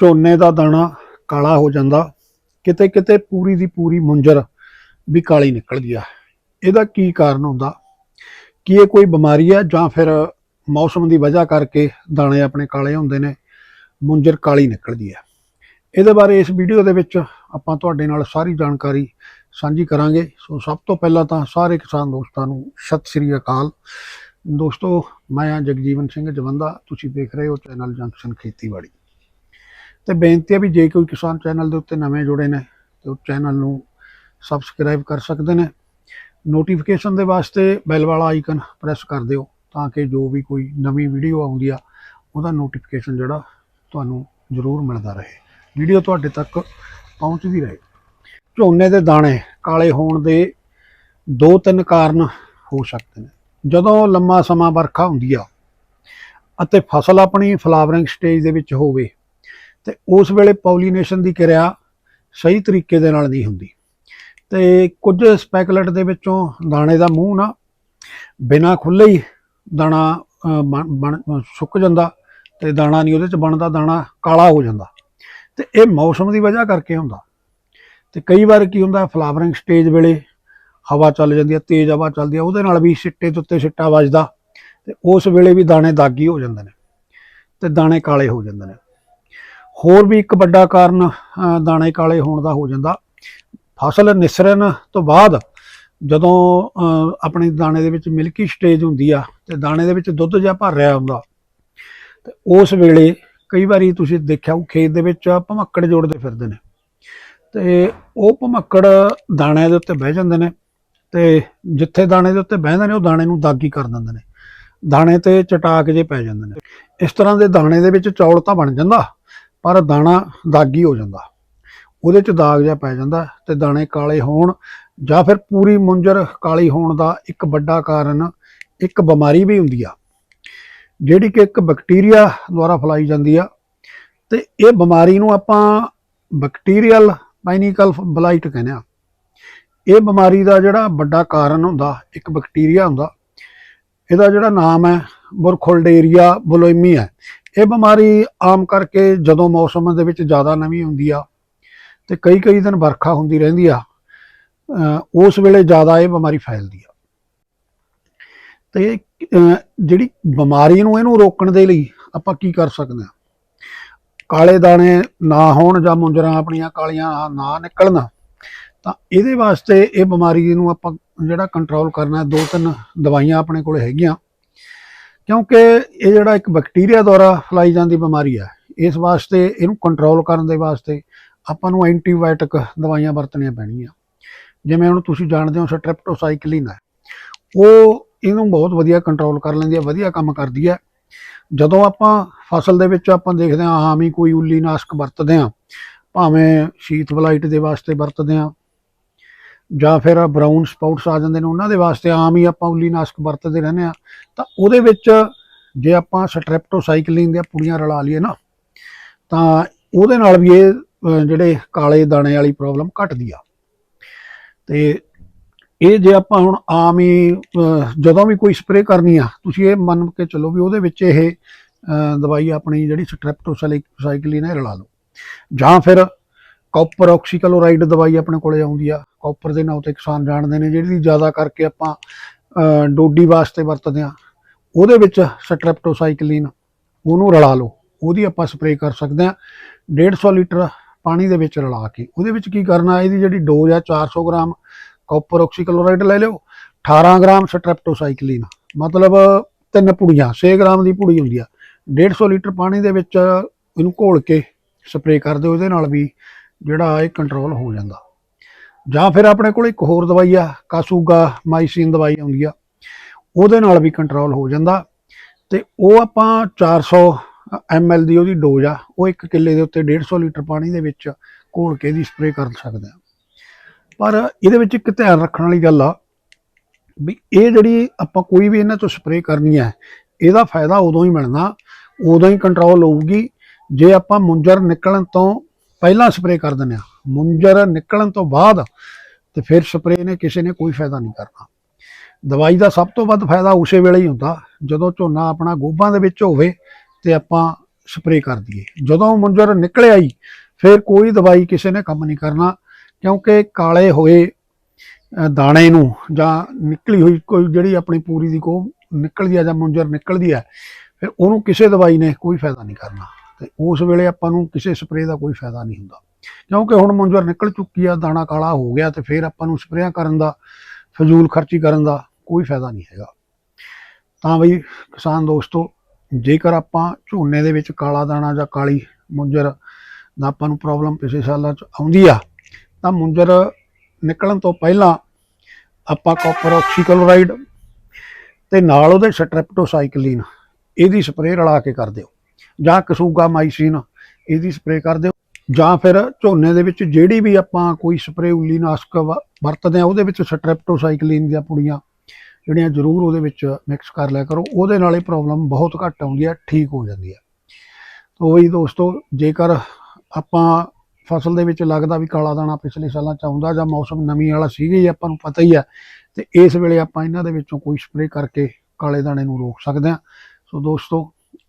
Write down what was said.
ਝੋਨੇ ਦਾ ਦਾਣਾ ਕਾਲਾ ਹੋ ਜਾਂਦਾ, ਕਿਤੇ ਕਿਤੇ ਪੂਰੀ ਦੀ ਪੂਰੀ ਮੁੰਜਰ ਵੀ ਕਾਲੀ ਨਿਕਲਦੀ ਆ। ਇਹਦਾ ਕੀ ਕਾਰਨ ਹੁੰਦਾ? ਕੀ ਇਹ ਕੋਈ ਬਿਮਾਰੀ ਹੈ ਜਾਂ ਫਿਰ ਮੌਸਮ ਦੀ ਵਜ੍ਹਾ ਕਰਕੇ ਦਾਣੇ ਆਪਣੇ ਕਾਲੇ ਹੁੰਦੇ ਨੇ, ਮੁੰਜਰ ਕਾਲੀ ਨਿਕਲਦੀ ਹੈ ਇਹਦੇ ਬਾਰੇ ਇਸ ਵੀਡੀਓ ਦੇ ਵਿੱਚ ਆਪਾਂ ਤੁਹਾਡੇ ਨਾਲ ਸਾਰੀ ਜਾਣਕਾਰੀ ਸਾਂਝੀ ਕਰਾਂਗੇ। ਸੋ ਸਭ ਤੋਂ ਪਹਿਲਾਂ ਤਾਂ ਸਾਰੇ ਕਿਸਾਨ ਦੋਸਤਾਂ ਨੂੰ ਸਤਿ ਸ੍ਰੀ ਅਕਾਲ। ਦੋਸਤੋ, ਮੈਂ ਹਾਂ ਜਗਜੀਵਨ ਸਿੰਘ ਜਵੰਦਾ। ਤੁਸੀਂ ਦੇਖ ਰਹੇ ਹੋ ਚੈਨਲ ਜੰਕਸ਼ਨ ਖੇਤੀਬਾੜੀ। ਤੇ ਬੇਨਤੀ ਹੈ ਵੀ ਜੇ ਕੋਈ ਕਿਸਾਨ ਚੈਨਲ ਦੇ ਉੱਤੇ ਨਵੇਂ ਜੁੜੇ ਨੇ, ਤੇ ਉਹ ਚੈਨਲ ਨੂੰ ਸਬਸਕ੍ਰਾਈਬ ਕਰ ਸਕਦੇ ਨੇ। ਨੋਟੀਫਿਕੇਸ਼ਨ ਦੇ ਵਾਸਤੇ ਬੈਲ ਵਾਲਾ ਆਈਕਨ ਪ੍ਰੈਸ ਕਰ ਦਿਓ ਤਾਂ ਕਿ ਜੋ ਵੀ ਕੋਈ ਨਵੀਂ ਵੀਡੀਓ ਆਉਂਦੀ ਆ, ਉਹਦਾ ਨੋਟੀਫਿਕੇਸ਼ਨ ਜਿਹੜਾ ਤੁਹਾਨੂੰ ਜ਼ਰੂਰ ਮਿਲਦਾ ਰਹੇ। ਵੀਡੀਓ ਤੁਹਾਡੇ ਤੱਕ ਪਹੁੰਚਦੀ ਰਹੇ। ਝੋਨੇ ਦੇ ਦਾਣੇ ਕਾਲੇ ਹੋਣ ਦੇ ਦੋ ਤਿੰਨ ਕਾਰਨ ਹੋ ਸਕਦੇ ਨੇ। ਜਦੋਂ ਲੰਮਾ ਸਮਾਂ ਵਰਖਾ ਹੁੰਦੀ ਆ ਅਤੇ ਫਸਲ ਆਪਣੀ ਫਲਾਵਰਿੰਗ ਸਟੇਜ ਦੇ ਵਿੱਚ ਹੋਵੇ ਤੇ ਉਸ ਵੇਲੇ ਪੋਲੀਨੇਸ਼ਨ ਦੀ ਕਿਰਿਆ ਸਹੀ ਤਰੀਕੇ ਦੇ ਨਾਲ ਨਹੀਂ ਹੁੰਦੀ। ਤੇ ਕੁਝ ਸਪੈਕਲਟ ਦੇ ਵਿੱਚੋਂ ਦਾਣੇ ਦਾ ਮੂੰਹ ਨਾ ਬਿਨਾ ਖੁੱਲੇ ਹੀ ਦਾਣਾ ਬਣ- ਬਣ, ਸੁੱਕ ਜਾਂਦਾ ਤੇ ਦਾਣਾ ਨਹੀਂ ਉਹਦੇ ਚ ਬਣਦਾ, ਦਾਣਾ ਕਾਲਾ ਹੋ ਜਾਂਦਾ। ਤੇ ਇਹ ਮੌਸਮ ਦੀ ਵਜ੍ਹਾ ਕਰਕੇ ਹੁੰਦਾ। ਤੇ ਕਈ ਵਾਰ ਕੀ ਹੁੰਦਾ, ਫਲਾਵਰਿੰਗ ਸਟੇਜ ਵੇਲੇ ਹਵਾ ਚੱਲ ਜਾਂਦੀ ਹੈ, ਤੇਜ਼ ਹਵਾ ਚੱਲਦੀ ਹੈ, ਉਹਦੇ ਨਾਲ ਵੀ ਸਿੱਟੇ ਦੇ ਉੱਤੇ ਸਿੱਟਾ ਵੱਜਦਾ ਤੇ ਉਸ ਵੇਲੇ ਵੀ ਦਾਣੇ ਦਾਗੀ ਹੋ ਜਾਂਦੇ ਨੇ ਤੇ ਦਾਣੇ ਕਾਲੇ ਹੋ ਜਾਂਦੇ ਨੇ। ਹੋਰ ਵੀ ਇੱਕ ਵੱਡਾ ਕਾਰਨ ਦਾਣੇ ਕਾਲੇ ਹੋਣ ਦਾ ਹੋ ਜਾਂਦਾ। ਫਸਲ ਨਿਸਰਨ ਤੋਂ ਬਾਅਦ ਜਦੋਂ ਆਪਣੇ ਦਾਣੇ ਦੇ ਵਿੱਚ ਮਿਲਕੀ ਸਟੇਜ ਹੁੰਦੀ ਆ, ਤੇ ਦਾਣੇ ਦੇ ਵਿੱਚ ਦੁੱਧ ਜਿਹਾ ਭਰ ਰਿਹਾ ਹੁੰਦਾ, ਤੇ ਉਸ ਵੇਲੇ ਕਈ ਵਾਰੀ ਤੁਸੀਂ ਦੇਖਿਆ ਉਹ ਖੇਤ ਦੇ ਵਿੱਚ ਭਮੱਕੜ ਜੋੜਦੇ ਫਿਰਦੇ ਨੇ। ਤੇ ਉਹ ਭਮੱਕੜ ਦਾਣਿਆਂ ਦੇ ਉੱਤੇ ਬਹਿ ਜਾਂਦੇ ਨੇ, ਤੇ ਜਿੱਥੇ ਦਾਣੇ ਦੇ ਉੱਤੇ ਬਹਿੰਦੇ ਨੇ, ਉਹ ਦਾਣੇ ਨੂੰ ਦਾਗੀ ਕਰ ਦਿੰਦੇ ਨੇ। ਦਾਣੇ ਤੇ ਚਟਾਕ ਜੇ ਪੈ ਜਾਂਦੇ ਨੇ। ਇਸ ਤਰ੍ਹਾਂ ਦੇ ਦਾਣੇ ਦੇ ਵਿੱਚ ਚੌਲ ਤਾਂ ਬਣ ਜਾਂਦਾ ਪਰ ਦਾਣਾ ਦਾਗੀ ਹੋ ਜਾਂਦਾ। ਉਹਦੇ ਚ ਦਾਗ ਜਿਹਾ ਪੈ ਜਾਂਦਾ ਤੇ ਦਾਣੇ ਕਾਲੇ ਹੋਣ ਜਾਂ ਫਿਰ ਪੂਰੀ ਮੁੰਜਰ ਕਾਲੀ ਹੋਣ ਦਾ ਇੱਕ ਵੱਡਾ ਕਾਰਨ ਇੱਕ ਬਿਮਾਰੀ ਵੀ ਹੁੰਦੀ ਆ, ਜਿਹੜੀ ਕਿ ਇੱਕ ਬੈਕਟੀਰੀਆ ਦੁਆਰਾ ਫੈਲਾਈ ਜਾਂਦੀ ਆ। ਤੇ ਇਹ ਬਿਮਾਰੀ ਨੂੰ ਆਪਾਂ ਬੈਕਟੀਰੀਅਲ ਪਾਈਨਿਕਲ ਬਲਾਈਟ ਕਹਿੰਦੇ ਆ। ਇਹ ਬਿਮਾਰੀ ਦਾ ਜਿਹੜਾ ਵੱਡਾ ਕਾਰਨ ਹੁੰਦਾ, ਇੱਕ ਬੈਕਟੀਰੀਆ ਹੁੰਦਾ, ਇਹਦਾ ਜਿਹੜਾ ਨਾਮ ਹੈ ਬੁਰਖੋਲਡੇਰੀਆ ਬੁਲੋਇਮੀ ਹੈ। ਇਹ ਬਿਮਾਰੀ ਆਮ ਕਰਕੇ ਜਦੋਂ ਮੌਸਮ ਦੇ ਵਿੱਚ ਜ਼ਿਆਦਾ ਨਮੀ ਹੁੰਦੀ ਆ ਤੇ ਕਈ ਕਈ ਦਿਨ ਵਰਖਾ ਹੁੰਦੀ ਰਹਿੰਦੀ ਆ ਉਸ ਵੇਲੇ ਜ਼ਿਆਦਾ ਇਹ ਬਿਮਾਰੀ ਫੈਲਦੀ ਆ। ਤੇ, ਅਹ ਜਿਹੜੀ ਬਿਮਾਰੀ ਨੂੰ ਇਹਨੂੰ ਰੋਕਣ ਦੇ ਲਈ ਆਪਾਂ ਕੀ ਕਰ ਸਕਦੇ ਆ? ਕਾਲੇ ਦਾਣੇ ਨਾ ਹੋਣ ਜਾਂ ਮੁੰਜਰਾਂ ਆਪਣੀਆਂ ਕਾਲੀਆਂ ਨਾ ਨਿਕਲਣਾ, ਤਾਂ ਇਹਦੇ ਵਾਸਤੇ ਇਹ ਬਿਮਾਰੀ ਨੂੰ ਆਪਾਂ ਜਿਹੜਾ ਕੰਟਰੋਲ ਕਰਨਾ, ਦੋ ਤਿੰਨ ਦਵਾਈਆਂ ਆਪਣੇ ਕੋਲ ਹੈਗੀਆਂ। ਕਿਉਂਕਿ ਇਹ ਜਿਹੜਾ ਇੱਕ ਬੈਕਟੀਰੀਆ ਦੁਆਰਾ ਫੈਲਾਈ ਜਾਂਦੀ ਬਿਮਾਰੀ ਹੈ, ਇਸ ਵਾਸਤੇ ਇਹਨੂੰ ਕੰਟਰੋਲ ਕਰਨ ਦੇ ਵਾਸਤੇ ਆਪਾਂ ਨੂੰ ਐਂਟੀਬਾਇਓਟਿਕ ਦਵਾਈਆਂ ਵਰਤਣੀਆਂ ਪੈਣਗੀਆਂ। ਜਿਵੇਂ ਹੁਣ ਤੁਸੀਂ ਜਾਣਦੇ ਹੋ ਸਟ੍ਰੈਪਟੋਸਾਈਕਲਿਨ ਹੈ, ਉਹ ਇਹਨੂੰ ਬਹੁਤ ਵਧੀਆ ਕੰਟਰੋਲ ਕਰ ਲੈਂਦੀ ਹੈ, ਵਧੀਆ ਕੰਮ ਕਰਦੀ ਹੈ। ਜਦੋਂ ਆਪਾਂ ਫਸਲ ਦੇ ਵਿੱਚ ਆਪਾਂ ਦੇਖਦੇ ਹਾਂ, ਆਮ ਹੀ ਕੋਈ ਉੱਲੀ ਨਾਸ਼ਕ ਵਰਤਦੇ ਹਾਂ, ਭਾਵੇਂ ਸ਼ੀਤ ਬਲਾਈਟ ਦੇ ਵਾਸਤੇ ਵਰਤਦੇ ਹਾਂ ਜਾਂ ਫਿਰ ਬਰਾਊਨ ਸਪਾਊਟਸ ਆ ਜਾਂਦੇ ਨੇ, ਉਹਨਾਂ ਦੇ ਵਾਸਤੇ ਆਮ ਹੀ ਆਪਾਂ ਉੱਲੀ ਨਾਸ਼ਕ ਵਰਤਦੇ ਰਹਿੰਦੇ ਆ ਤਾਂ ਉਹਦੇ ਵਿੱਚ ਜੇ ਆਪਾਂ ਸਟ੍ਰੈਪਟੋਸਾਈਕਲਿਨ ਦੀਆਂ ਪੁੜੀਆਂ ਰਲਾ ਲਈਏ ਨਾ, ਤਾਂ ਉਹਦੇ ਨਾਲ ਵੀ ਇਹ ਜਿਹੜੇ ਕਾਲੇ ਦਾਣੇ ਵਾਲੀ ਪ੍ਰੋਬਲਮ ਘਟਦੀ ਆ। ਤੇ ਇਹ ਜੇ ਆਪਾਂ ਹੁਣ ਆਮ ਹੀ ਜਦੋਂ ਵੀ ਕੋਈ ਸਪਰੇਅ ਕਰਨੀ ਆ, ਤੁਸੀਂ ਇਹ ਮੰਨ ਕੇ ਚੱਲੋ ਵੀ ਉਹਦੇ ਵਿੱਚ ਇਹ ਦਵਾਈ ਆਪਣੀ ਜਿਹੜੀ ਸਟ੍ਰੈਪਟੋਸਾਈਕਲਿਨ ਹੈ ਰਲਾ ਲਓ। ਜਾਂ ਫਿਰ ਕਾਪਰ ਆਕਸੀਕਲੋਰਾਈਡ ਦਵਾਈ ਆਪਣੇ ਕੋਲੇ ਆਉਂਦੀ ਆ। ਕਾਪਰ ਦੇ ਨਾਂ ਤੇ ਕਿਸਾਨ ਜਾਣਦੇ ਨੇ, ਜਿਹੜੀ ਜ਼ਿਆਦਾ ਕਰਕੇ ਆਪਾਂ ਡੋਡੀ ਵਾਸਤੇ ਵਰਤਦੇ ਆ। ਉਹਦੇ ਵਿੱਚ ਸਟ੍ਰੈਪਟੋਸਾਈਕਲਿਨ ਉਹਨੂੰ ਰਲਾ ਲਓ। ਉਹਦੀ ਆਪਾਂ ਸਪਰੇਅ ਕਰ ਸਕਦੇ ਆ। 150 ਲੀਟਰ ਪਾਣੀ ਦੇ ਵਿੱਚ ਰਲਾ ਕੇ। ਉਹਦੇ ਵਿੱਚ ਕੀ ਕਰਨਾ, ਇਹਦੀ ਜਿਹੜੀ ਡੋਜ਼ ਆ 400 ਗ੍ਰਾਮ ਕਾਪਰ ਆਕਸੀਕਲੋਰਾਈਡ ਲੈ ਲਿਓ। 18 ਗ੍ਰਾਮ ਸਟ੍ਰੈਪਟੋਸਾਈਕਲਿਨ ਮਤਲਬ ਤਿੰਨ ਪੁੜੀਆਂ 6 ਗ੍ਰਾਮ ਦੀ ਪੁੜੀ ਹੁੰਦੀ ਆ। 150 ਲੀਟਰ ਪਾਣੀ ਦੇ ਵਿੱਚ ਇਹਨੂੰ ਘੋਲ ਕੇ ਸਪਰੇਅ ਕਰ ਦਿਓ। ਇਹਦੇ ਨਾਲ ਵੀ ਜਿਹੜਾ ਇਹ ਕੰਟਰੋਲ ਹੋ ਜਾਂਦਾ। ਜਾਂ ਫਿਰ ਆਪਣੇ ਕੋਲ ਇੱਕ ਹੋਰ ਦਵਾਈ ਆ, ਕਾਸੂਗਾ ਮਾਈਸੀਨ ਦਵਾਈ ਆਉਂਦੀ ਆ, ਉਹਦੇ ਨਾਲ ਵੀ ਕੰਟਰੋਲ ਹੋ ਜਾਂਦਾ। ਤੇ ਉਹ ਆਪਾਂ 400 ml ਦੀ ਉਹਦੀ ਡੋਜ਼ ਆ, ਉਹ ਇੱਕ ਕਿੱਲੇ ਦੇ ਉੱਤੇ 150 ਲੀਟਰ ਪਾਣੀ ਦੇ ਵਿੱਚ ਘੋਲ ਕੇ ਇਹਦੀ ਸਪਰੇਅ ਕਰ ਸਕਦੇ ਆ। ਪਰ ਇਹਦੇ ਵਿੱਚ ਇੱਕ ਧਿਆਨ ਰੱਖਣ ਵਾਲੀ ਗੱਲ ਆ, ਵੀ ਇਹ ਜਿਹੜੀ ਆਪਾਂ ਕੋਈ ਵੀ ਇਹਨਾਂ ਤੋਂ ਸਪਰੇਅ ਕਰਨੀ ਹੈ ਇਹਦਾ ਫਾਇਦਾ ਉਦੋਂ ਹੀ ਮਿਲਣਾ, ਉਦੋਂ ਹੀ ਕੰਟਰੋਲ ਹੋਊਗੀ। ਜੇ ਆਪਾਂ ਮੁੰਜਰ ਨਿਕਲਣ ਤੋਂ ਪਹਿਲਾਂ ਸਪਰੇਅ ਕਰ ਦਿੰਦੇ ਆ। ਮੁੰਜਰ ਨਿਕਲਣ ਤੋਂ ਬਾਅਦ ਤੇ ਫਿਰ ਸਪਰੇਅ ਨੇ ਕਿਸੇ ਨੇ ਕੋਈ ਫਾਇਦਾ ਨਹੀਂ ਕਰਨਾ। ਦਵਾਈ ਦਾ ਸਭ ਤੋਂ ਵੱਧ ਫਾਇਦਾ ਉਸੇ ਵੇਲੇ ਹੀ ਹੁੰਦਾ, ਜਦੋਂ ਝੋਨਾ ਆਪਣਾ ਗੋਭਾਂ ਦੇ ਵਿੱਚ ਹੋਵੇ ਤੇ ਆਪਾਂ ਸਪਰੇਅ ਕਰ ਦਈਏ। ਜਦੋਂ ਮੁੰਜਰ ਨਿਕਲਿਆ ਹੀ, ਫਿਰ ਕੋਈ ਦਵਾਈ ਕਿਸੇ ਨੇ ਕੰਮ ਨਹੀਂ ਕਰਨਾ, ਕਿਉਂਕਿ ਕਾਲੇ ਹੋਏ ਦਾਣੇ ਨੂੰ ਜਾਂ ਨਿਕਲੀ ਹੋਈ ਕੋਈ ਜਿਹੜੀ ਆਪਣੀ ਪੂਰੀ ਦੀ ਕੋ ਨਿਕਲਦੀ ਆ ਜਾਂ ਮੁੰਜਰ ਨਿਕਲਦੀ ਆ, ਫਿਰ ਉਹਨੂੰ ਕਿਸੇ ਦਵਾਈ ਨੇ ਕੋਈ ਫਾਇਦਾ ਨਹੀਂ ਕਰਨਾ। ਤੇ ਉਸ ਵੇਲੇ ਆਪਾਂ ਨੂੰ ਕਿਸੇ ਸਪਰੇਅ ਦਾ ਕੋਈ ਫਾਇਦਾ ਨਹੀਂ ਹੁੰਦਾ। ਕਿਉਂਕਿ ਹੁਣ ਮੁੰਜਰ ਨਿਕਲ ਚੁੱਕੀ ਆ, ਦਾਣਾ ਕਾਲਾ ਹੋ ਗਿਆ ਤੇ ਫਿਰ ਆਪਾਂ ਨੂੰ ਸਪਰੇਅ ਕਰਨ ਦਾ, ਫਜ਼ੂਲ ਖਰਚੀ ਕਰਨ ਦਾ ਕੋਈ ਫਾਇਦਾ ਨਹੀਂ ਹੈਗਾ। ਤਾਂ ਬਈ ਕਿਸਾਨ ਦੋਸਤੋ, ਜੇਕਰ ਆਪਾਂ ਝੋਨੇ ਦੇ ਵਿੱਚ ਕਾਲਾ ਦਾਣਾ ਜਾਂ ਕਾਲੀ ਮੁੰਜਰ ਦਾ ਆਪਾਂ ਨੂੰ ਪ੍ਰੋਬਲਮ ਪਿਛਲੇ ਸਾਲਾਂ 'ਚ ਆਉਂਦੀ ਆ, ਤਾਂ ਮੁੰਜਰ ਨਿਕਲਣ ਤੋਂ ਪਹਿਲਾਂ ਆਪਾਂ ਕਾਪਰ ਆਕਸੀਕਲੋਰਾਈਡ ਤੇ ਨਾਲ ਉਹਦੇ ਸਟ੍ਰੈਪਟੋਸਾਈਕਲਿਨ ਇਹਦੀ ਸਪਰੇਅ ਰਲਾ ਕੇ ਕਰ ਦਿਓ। ਜਾਂ ਕਸੂਗਾ ਮਾਈਸੀਨ, ਇਹਦੀ ਸਪਰੇਅ ਕਰ ਦਿਓ। ਜਾਂ ਫਿਰ ਝੋਨੇ ਦੇ ਵਿੱਚ ਜਿਹੜੀ ਵੀ ਆਪਾਂ ਕੋਈ ਸਪਰੇਅ ਉੱਲੀਨਾਸ਼ਕ ਵ- ਵਰਤਦੇ ਆ ਉਹਦੇ ਵਿੱਚ ਸਟ੍ਰੈਪਟੋਸਾਈਕਲਿਨ ਦੀਆਂ ਪੁੜੀਆਂ ਜਿਹੜੀਆਂ ਜ਼ਰੂਰ ਉਹਦੇ ਵਿੱਚ ਮਿਕਸ ਕਰ ਲਿਆ ਕਰੋ। ਉਹਦੇ ਨਾਲ ਇਹ ਪ੍ਰੋਬਲਮ ਬਹੁਤ ਘੱਟ ਆਉਂਦੀ ਹੈ, ਠੀਕ ਹੋ ਜਾਂਦੀ ਹੈ। ਤੋ ਵੀ ਦੋਸਤੋ, ਜੇਕਰ ਆਪਾਂ ਫਸਲ ਦੇ ਵਿੱਚ ਲੱਗਦਾ ਵੀ ਕਾਲਾ ਦਾਣਾ ਪਿਛਲੇ ਸਾਲਾਂ ਚ ਆਉਂਦਾ ਜਾਂ ਮੌਸਮ ਨਮੀ ਵਾਲਾ ਸੀਗਾ ਹੀ ਆਪਾਂ ਨੂੰ ਪਤਾ ਹੀ ਹੈ, ਤੇ ਇਸ ਵੇਲੇ ਆਪਾਂ ਇਹਨਾਂ ਦੇ ਵਿੱਚੋਂ ਕੋਈ ਸਪਰੇਅ ਕਰਕੇ ਕਾਲੇ ਦਾਣੇ ਨੂੰ ਰੋਕ ਸਕਦੇ ਹਾਂ। ਸੋ ਦੋਸਤੋ